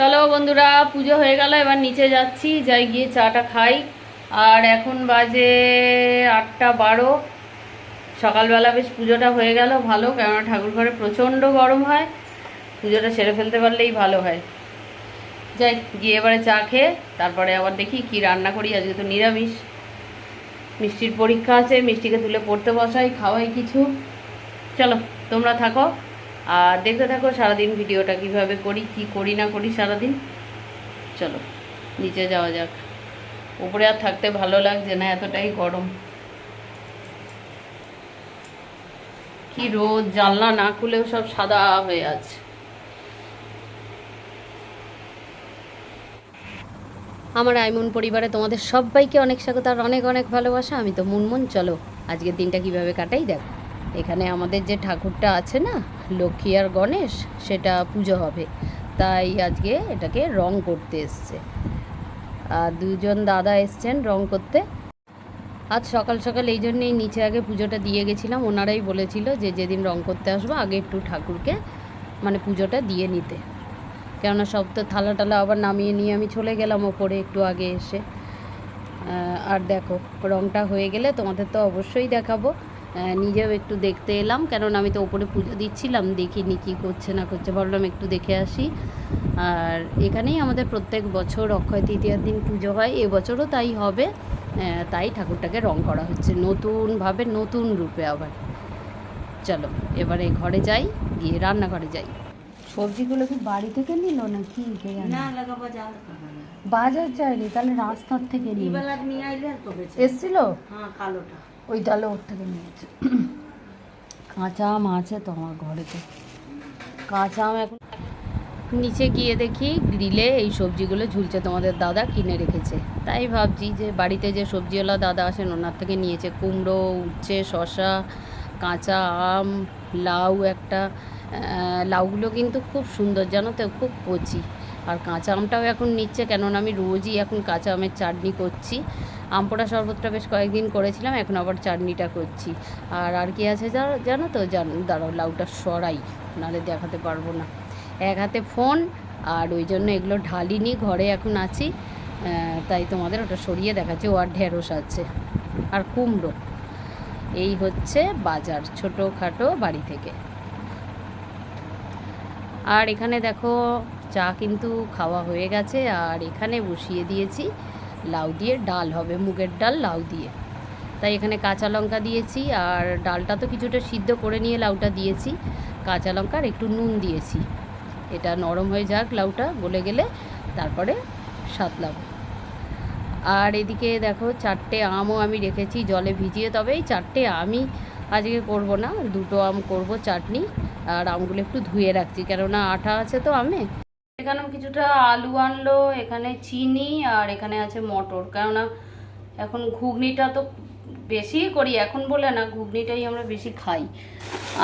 চলো বন্ধুরা, পুজো হয়ে গেল, এবার নিচে যাচ্ছি, যাই গিয়ে চাটা খাই। আর এখন বাজে আটটা বারো। সকালবেলা বেশ পুজোটা হয়ে গেল, ভালো, কেননা ঠাকুর ঘরে প্রচণ্ড গরম হয়। পুজোটা সেরে ফেলতে পারলেই ভালো হয়। যাই, গিয়ে এবারে চা খেয়ে, তারপরে আবার দেখি কি রান্না করি, আজকে তো নিরামিষ। মিষ্টির পরীক্ষা আছে, মিষ্টিকে তুলে পড়তে বসাই, খাওয়াই কিছু। চলো, তোমরা থাকো। আর দেখতে থাকো সারাদিন ভিডিওটা, কীভাবে করি, কি করি, না করি সারাদিন। চলো, নিচে যাওয়া যাক। উপরে আর থাকতে ভালো লাগছে না, এতটাই গরম। কি রোদ, জানলা না খুলেও সব সাদা হয়ে আছে। আমার আইমন পরিবারে তোমাদের সবাইকে অনেক স্বাগত আর অনেক অনেক ভালোবাসা। আমি তো মুনমুন, চলো আজকের দিনটা কীভাবে কাটাই দেখ। এখানে আমাদের যে ঠাকুরটা আছে না, লক্ষ্মী আর গণেশ, সেটা পুজো হবে। তাই আজকে এটাকে রং করতে এসছে। আর দুজন দাদা এসছেন রং করতে। আজ সকাল সকাল এই জন্যেই নিচে আগে পুজোটা দিয়ে গেছিলাম। ওনারাই বলেছিল যে যেদিন রং করতে আসব, আগে একটু ঠাকুরকে মানে পুজোটা দিয়ে নিতে। কেননা সব তো থালা টালা আবার নামিয়ে নিয়ে আমি চলে গেলাম ওপরে একটু আগে এসে। আর দেখো, রংটা হয়ে গেলে তোমাদের তো অবশ্যই দেখাবো। নিজেও একটু দেখতে এলাম। কেননা আমি তো ওপরে পুজো দিচ্ছিলাম দেখিনি কী করছে না করছে ভাবলাম একটু দেখে আসি। আর এখানেই আমাদের প্রত্যেক বছর অক্ষয় তৃতীয়ার দিন পুজো হয় এবছরও তাই হবে। তাই ঠাকুরটাকে রং করা হচ্ছে নতুনভাবে নতুন রূপে আবার। চলো এবারে ঘরে যাই গিয়ে রান্নাঘরে যাই। সবজিগুলো কি বাড়ি থেকে নিল না কি বাজার যায়নি তাহলে রাস্তার থেকে নিয়ে এসছিল? হ্যাঁ কালোটা। ওই তাহলে ওর থেকে নিয়েছে। কাঁচা আম আছে তো আমার ঘরেতে। কাঁচা আম এখন নিচে গিয়ে দেখি গ্রিলে এই সবজিগুলো ঝুলছে তোমাদের দাদা কিনে রেখেছে। তাই ভাবছি যে বাড়িতে যে সবজিওয়ালা দাদা আসেন ওনার থেকে নিয়েছে কুমড়ো, উচ্ছে শশা কাঁচা আম, লাউ একটা। লাউগুলো কিন্তু খুব সুন্দর, জানো তো? খুব কচি। আর কাঁচা আমটাও এখন নিচ্ছে, কেননা আমি রোজই এখন কাঁচা আমের চাটনি করছি। আম পোড়া শরবতটা বেশ কয়েকদিন করেছিলাম, এখন আবার চাটনিটা করছি। আর আর কি আছে জানো তো? জান, দাঁড়াও, লাউটা সরাই, নাহলে দেখাতে পারব না। এক হাতে ফোন, আর ওই জন্য এগুলো ঢালিনি, ঘরে এখন আছি। তাই তোমাদের ওটা সরিয়ে দেখাচ্ছে, ও আর ঢেঁড়স আছে। আর কুমড়ো, এই হচ্ছে বাজার, ছোটোখাটো বাড়ি থেকে। আর এখানে দেখো চা কিন্তু খাওয়া হয়ে গেছে আর এখানে বসিয়ে দিয়েছি। লাউ দিয়ে ডাল হবে, মুগের ডাল লাউ দিয়ে। তাই এখানে কাঁচা লঙ্কা দিয়েছি আর ডালটা তো কিছুটা সিদ্ধ করে নিয়ে লাউটা দিয়েছি। কাঁচা লঙ্কা আর একটু নুন দিয়েছি। এটা নরম হয়ে যাক লাউটা, গলে গেলে তারপরে সাতলাম। আর এদিকে দেখো চারটে আমও আমি রেখেছি, জলে ভিজিয়ে। তবে এই চারটে আমি আজকে করব না, দুটো আম করব, চাটনি আর আমগুলো একটু ধুয়ে রাখছি। কেননা আঠা আছে তো আমে। এখানেও কিছুটা আলু আনলো, এখানে চিনি আর এখানে আছে মটর। কেননা এখন ঘুগনিটা তো বেশি করি, এখন বলে না, ঘুগনিটাই আমরা বেশি খাই।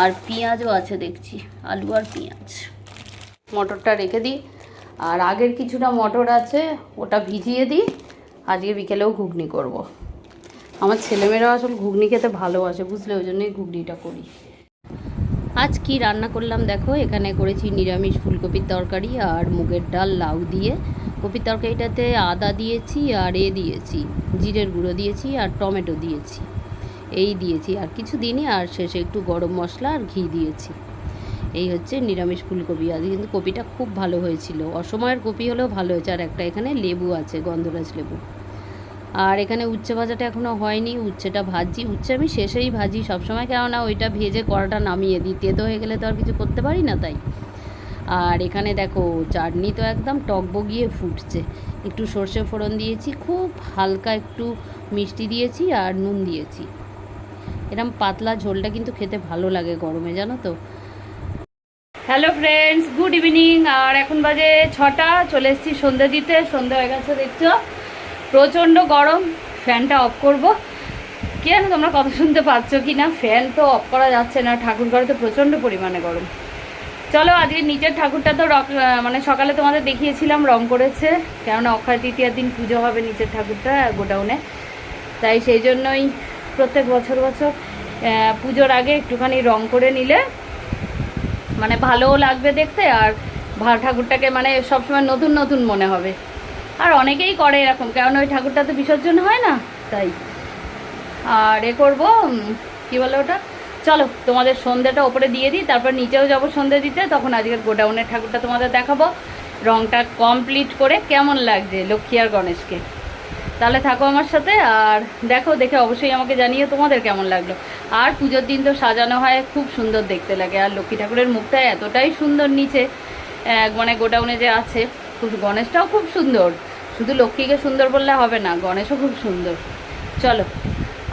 আর পেঁয়াজও আছে দেখছি, আলু আর পেঁয়াজ। মটরটা রেখে দিই। আর আগের কিছুটা মটর আছে, ওটা ভিজিয়ে দিই। আজকে বিকেলেও ঘুগনি করব। আমার ছেলেমেয়েরা আসলে ঘুগনি খেতে ভালোবাসে, বুঝলে? ওই জন্যই ঘুগনিটা করি। আজ কি রান্না করলাম দেখো? এখানে করেছি নিরামিষ ফুলকপির তরকারি আর মুগের ডাল, লাউ দিয়ে। কপির তরকারিটাতে আদা দিয়েছি আর এ দিয়েছি, জিরের গুঁড়ো দিয়েছি আর টমেটো দিয়েছি। এই দিয়েছি আর কিছু দিনই আর শেষে একটু গরম মশলা আর ঘি দিয়েছি। এই হচ্ছে নিরামিষ ফুলকপি। আজ কিন্তু কপিটা খুব ভালো হয়েছিল। অসময়ের কপি হলেও ভালো হয়েছে। আর একটা এখানে লেবু আছে, গন্ধরাজ লেবু। আর এখানে উচ্ছে ভাজাটা এখনও হয়নি, উচ্ছেটা ভাজি। উচ্ছে আমি শেষেই ভাজি, সবসময় কেননা ওইটা ভেজে কড়াটা নামিয়ে দিই। তেতো হয়ে গেলে তো আর কিছু করতে পারি না তাই। আর এখানে দেখো, চাটনি তো একদম টকবগিয়ে ফুটছে। একটু সর্ষে ফোড়ন দিয়েছি, খুব হালকা একটু মিষ্টি দিয়েছি আর নুন দিয়েছি। এরম পাতলা ঝোলটা কিন্তু খেতে ভালো লাগে গরমে, জানো তো। Hello friends, good evening. আর এখন বাজে ছটা, চলে এসেছি সন্ধ্যে দিতে, সন্ধ্যে হয়ে গেছে দেখছ। প্রচণ্ড গরম, ফ্যানটা অফ করব। কি জানো তোমরা কথা শুনতে পাচ্ছ কি না ফ্যান তো অফ করা যাচ্ছে না, ঠাকুর ঘরে তো প্রচণ্ড পরিমাণে গরম। চলো আজকে নিচের ঠাকুরটা তো মানে সকালে তোমাদের দেখিয়েছিলাম, রং করেছে। কেননা অক্ষয় তৃতীয়ার দিন পুজো হবে নিচের ঠাকুরটা গোডাউনে। তাই সেই জন্যই প্রত্যেক বছর বছর পুজোর আগে একটুখানি রং করে নিলে মানে ভালোও লাগবে দেখতে, আর ভা- ঠাকুরটাকে মানে সবসময় নতুন নতুন মনে হবে। আর অনেকেই করে এরকম কারণ ওই ঠাকুরটা তো বিসর্জন হয় না, তাই। আর এ করব কি বলে ওটা? চলো, তোমাদের সন্ধ্যেটা ওপরে দিয়ে দিই, তারপর নিচেও যাব সন্ধ্যে দিতে, তখন আজকের গোডাউনের ঠাকুরটা তোমাদের দেখাবো। রংটা কমপ্লিট করে কেমন লাগছে, লক্ষ্মী আর গণেশকে। তাহলে থাকো আমার সাথে, আর দেখো, দেখে অবশ্যই আমাকে জানিয়ে তোমাদের কেমন লাগল। আর পুজোর দিন তো সাজানো হয়, খুব সুন্দর দেখতে লাগে, আর লক্ষ্মী ঠাকুরের মুখটা এতটাই সুন্দর নিচে মানে গোডাউনে যে আছে, খুব- গণেশটাও খুব সুন্দর। শুধু লক্ষ্মীকে সুন্দর বললে হবে না, গণেশও খুব সুন্দর। চলো,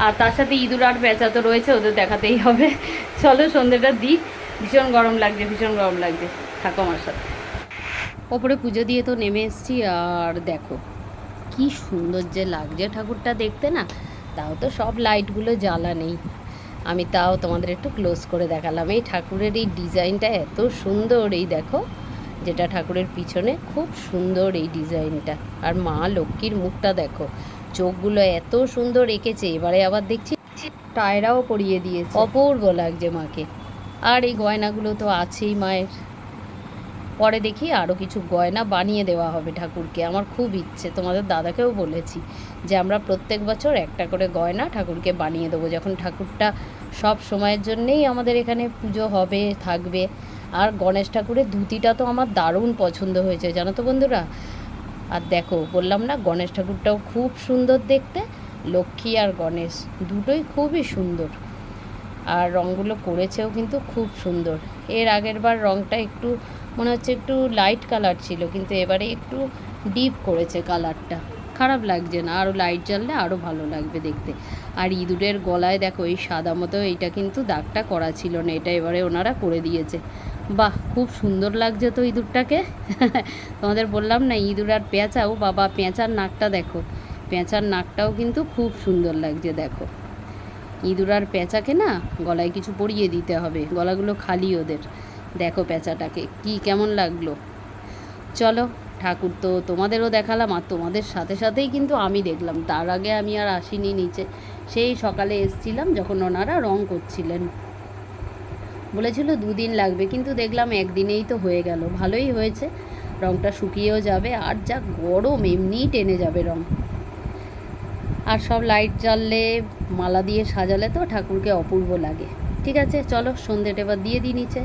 আর তার সাথে ইঁদুর আর পেঁচা তো রয়েছে, ওদের দেখাতেই হবে। চলো, সন্ধ্যেটা দিই। ভীষণ গরম লাগছে, ভীষণ গরম লাগছে। থাকো আমার সাথে। ওপরে পুজো দিয়ে তো নেমে এসেছি, আর দেখো, কি সুন্দর যে লাগছে ঠাকুরটা দেখতে না, তাও তো সব লাইটগুলো জ্বালা নেই। আমি তাও তোমাদের একটু ক্লোজ করে দেখালাম। এই ঠাকুরের এই ডিজাইনটা এত সুন্দর, এই দেখো। যেটা ঠাকুরের পিছনে খুব সুন্দর এই ডিজাইনটা। আর মা লক্ষ্মীর মুখটা দেখো, চোখগুলো এত সুন্দর এঁকেছে, এবারে আবার দেখছি টায়রাও পরিয়ে দিয়েছে। অপূর্ব লাগছে মাকে। আর এই গয়নাগুলো তো আছেই মায়ের। পরে দেখি আরও কিছু গয়না বানিয়ে দেওয়া হবে ঠাকুরকে, আমার খুব ইচ্ছে। তোমাদের দাদাকেও বলেছি যে আমরা প্রত্যেক বছর একটা করে গয়না ঠাকুরকে বানিয়ে দেবো, যখন ঠাকুরটা সব সময়ের জন্যেই আমাদের এখানে পুজো হবে, থাকবে। আর গণেশ ঠাকুরের ধুতিটা তো আমার দারুণ পছন্দ হয়েছে, জানো তো বন্ধুরা? আর দেখো, বললাম না, গণেশ ঠাকুরটাও খুব সুন্দর দেখতে, লক্ষ্মী আর গণেশ দুটোই খুবই সুন্দর। আর রঙগুলো করেছেও কিন্তু খুব সুন্দর। এর আগের বার রঙটা একটু, মনে হচ্ছে একটু লাইট কালার ছিল, কিন্তু এবারে একটু ডিপ করেছে কালারটা খারাপ লাগছে না আরও লাইট জ্বাললে আরও ভালো লাগবে দেখতে। আর ইঁদুরের গলায় দেখো, এই সাদা মতো এইটা কিন্তু দাগটা করা ছিল না, এটা এবারে ওনারা করে দিয়েছে। বাহ, খুব সুন্দর লাগছে তো ইঁদুরটাকে। তোমাদের বললাম না, ইঁদুর আর পেঁচাও, বাবা পেঁচার নাকটা দেখো। পেঁচার নাকটাও কিন্তু খুব সুন্দর লাগছে, দেখো। ইঁদুর আর পেঁচাকে না গলায় কিছু পরিয়ে দিতে হবে, গলাগুলো খালি ওদের। দেখো পেঁচাটাকে, কি কেমন লাগল। চলো, ঠাকুর তো তোমাদেরও দেখালাম, আর তোমাদের সাথে সাথেই কিন্তু আমি দেখলাম। তার আগে আমি আর আসিনি নিচে। সেই সকালে এসছিলাম যখন ওনারা রং করছিলেন। বলেছিল দুদিন লাগবে, কিন্তু দেখলাম একদিনেই তো হয়ে গেল। ভালোই হয়েছে। রংটা শুকিয়েও যাবে, আর যা গরম, এমনিই টেনে যাবে রং। আর সব লাইট জ্বাললে, মালা দিয়ে সাজালে তো ঠাকুরকে অপূর্ব লাগে। ঠিক আছে, চলো সন্ধ্যেটা এবার দিয়ে দিই নিচে।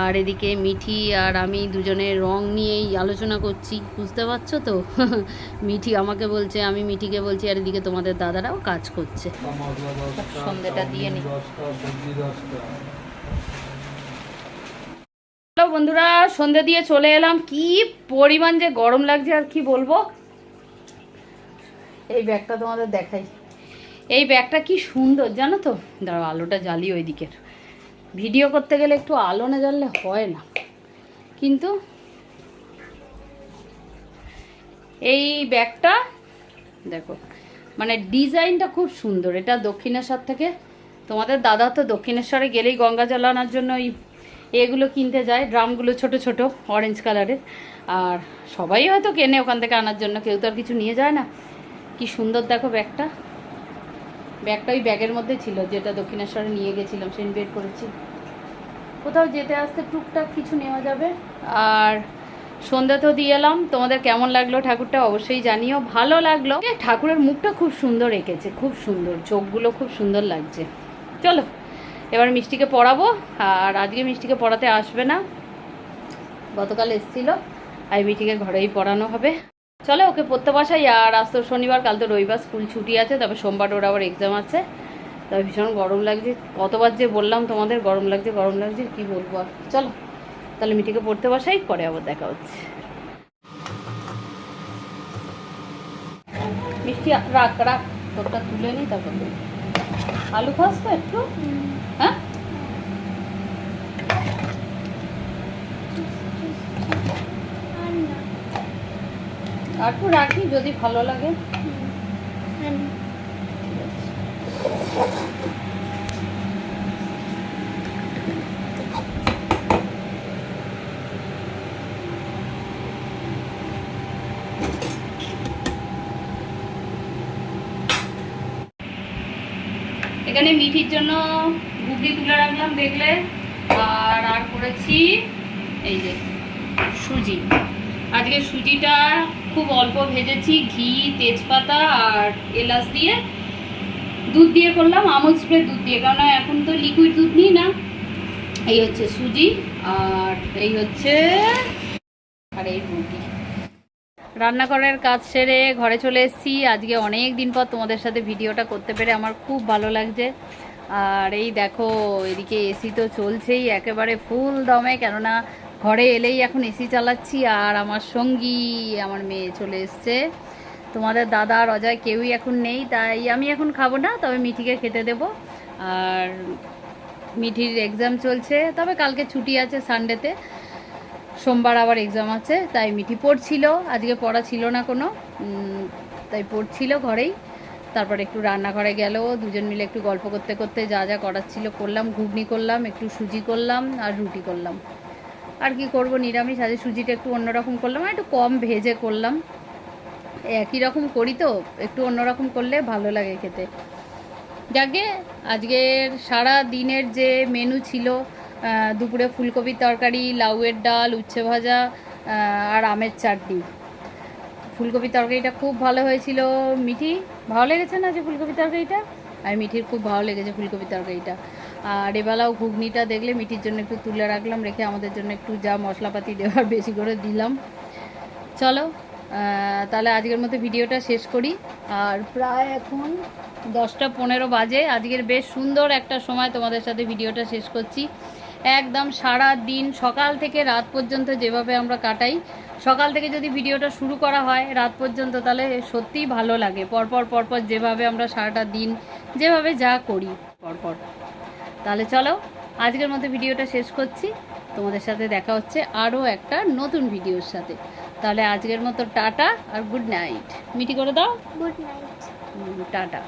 আর এদিকে মিঠি আর আমি দুজনে রং নিয়েই আলোচনা করছি বুঝতে পারছ তো? মিঠি আমাকে বলছে আমি মিঠিকে বলছি আর এদিকে তোমাদের দাদারাও কাজ করছে। সন্ধ্যেটা দিয়ে নি। হ্যালো বন্ধুরা সন্ধ্যে দিয়ে চলে এলাম। কি পরিমাণ যে গরম লাগছে আর কি বলব? এই ব্যাগটা তোমাদের দেখাই। এই ব্যাগটা কি সুন্দর জানো তো? দাঁড়াও আলোটা জ্বালি ওই দিকের ভিডিও করতে গেলে একটু আলো না জ্বাললে হয় না। কিন্তু এই ব্যাগটা, দেখো মানে ডিজাইনটা খুব সুন্দর। এটা দক্ষিণেশ্বর থেকে। তোমাদের দাদা তো দক্ষিণেশ্বরে গেলেই গঙ্গা জল আনার জন্য এই এগুলো কিনতে যায়। ড্রামগুলো ছোট ছোট অরেঞ্জ কালারের আর সবাই হয়তো কেনে ওখান থেকে আনার জন্য, কেউ তো আর কিছু নিয়ে যায় না। কি সুন্দর দেখো ব্যাগটা। ব্যাগটা ওই ব্যাগের মধ্যে ছিল, যেটা দক্ষিণেশ্বরে নিয়ে গেছিলাম সেন বের করেছি। কোথাও যেতে আসতে টুকটাক কিছু নেওয়া যাবে। আর সন্ধ্যা তো দিয়ে এলাম, তোমাদের কেমন লাগল ঠাকুরটা অবশ্যই জানিও। ভালো লাগল। ঠাকুরের মুখটা খুব সুন্দর এঁকেছে, খুব সুন্দর, চোখগুলো খুব সুন্দর লাগছে। চলো, এবার মিষ্টিকে পড়াবো, আর আজকে মিষ্টিকে পড়াতে আসবে না। গতকাল এসেছিল, আর মিষ্টিকে ঘরেই পড়ানো হবে। চলো, ওকে পড়তে বসাই। আর আজ তো শনিবার, কাল তো রবিবার, স্কুল ছুটি আছে, তবে সোমবার ওর আবার এক্সাম আছে। তবে ভীষণ গরম লাগছে। কতবার যে বললাম তোমাদের, গরম লাগছে গরম লাগছে, কি বলব আর। চলো, তাহলে মিটিকে পড়তে বসাই, পরে আবার দেখা হচ্ছে। মিষ্টি, রাখ রাখ, তোরটা তুলে নিই তারপর আলু খাস তো একটু হ্যাঁ আর একটু রাখি যদি ভালো লাগে। এখানে মিঠির জন্য গুগলি তুলে রাখলাম দেখলে। আর আর করেছি এই যে সুজি। আজকে সুজিটা খুব অল্প ভেজেছি, ঘি, তেজপাতা আর এলাচ দিয়ে। দুধ দিয়ে করলাম আমল স্প্রে দুধ দিয়ে। কারণ এখন তো লিকুইড দুধ নিই না। এই হচ্ছে সুজি আর এই হচ্ছে আর এই রুটি। রান্নাঘরের কাজ সেরে ঘরে চলে এসেছি। আজকে অনেক দিন পর তোমাদের সাথে ভিডিওটা করতে পেরে আমার খুব ভালো লাগছে। আর এই দেখো, এদিকে এসি তো চলছেই, একেবারে ফুল দমে। কেননা ঘরে এলেই এখন এসি চালাচ্ছি আর আমার সঙ্গী, আমার মেয়ে চলে এসছে। তোমাদের দাদা আর অজয় কেউই এখন নেই, তাই আমি এখন খাব না, তবে মিঠিকে খেতে দেবো। আর মিঠির এক্সাম চলছে, তবে কালকে ছুটি আছে সানডেতে সোমবার আবার এক্সাম আছে, তাই মিঠি পড়ছিল, আজকে পড়া ছিল না কোনো। তাই পড়ছিল ঘরেই। তারপর একটু রান্নাঘরে গেল, দুজন মিলে একটু গল্প করতে করতে যা যা করার ছিল করলাম, ঘুগনি করলাম, একটু সুজি করলাম আর রুটি করলাম। আর কি করব? নিরামিষ, আজকে সুজিটা একটু অন্যরকম করলাম। একটু কম ভেজে করলাম। একই রকম করি তো, একটু অন্যরকম করলে ভালো লাগে খেতে। যাকে আজকের সারা দিনের যে মেনু ছিল দুপুরে ফুলকপির তরকারি, লাউয়ের ডাল, উচ্ছে ভাজা আর আমের চাটনি। ফুলকপির তরকারিটা খুব ভালো হয়েছিল। মিঠি, ভালো লেগেছে না যে ফুলকপির তরকারিটা? আর মিঠির খুব ভালো লেগেছে ফুলকপির তরকারিটা। আর এবেলাও ঘুগনিটা দেখলে মিটির জন্য একটু তুলে রাখলাম, রেখে আমাদের জন্য একটু যা মশলাপাতি দেওয়ার বেশি করে দিলাম। চলো তাহলে আজকের মতো ভিডিওটা শেষ করি। আর প্রায় এখন দশটা পনেরো বাজে, আজকের বেশ সুন্দর একটা সময় তোমাদের সাথে ভিডিওটা শেষ করছি। একদম সারা দিন, সকাল থেকে রাত পর্যন্ত যেভাবে আমরা কাটাই, সকাল থেকে যদি ভিডিওটা শুরু করা হয় রাত পর্যন্ত, তাহলে সত্যিই ভালো লাগে। পরপর পরপর যেভাবে আমরা সারাটা দিন, যেভাবে যা করি। পরপর। তাহলে চলো আজকের মতো ভিডিওটা শেষ করছি। তোমাদের সাথে দেখা হচ্ছে আরও একটা নতুন ভিডিওর সাথে। তাহলে আজকের মতো টাটা আর গুড নাইট। মিটি করে দাও। Good night. টাটা।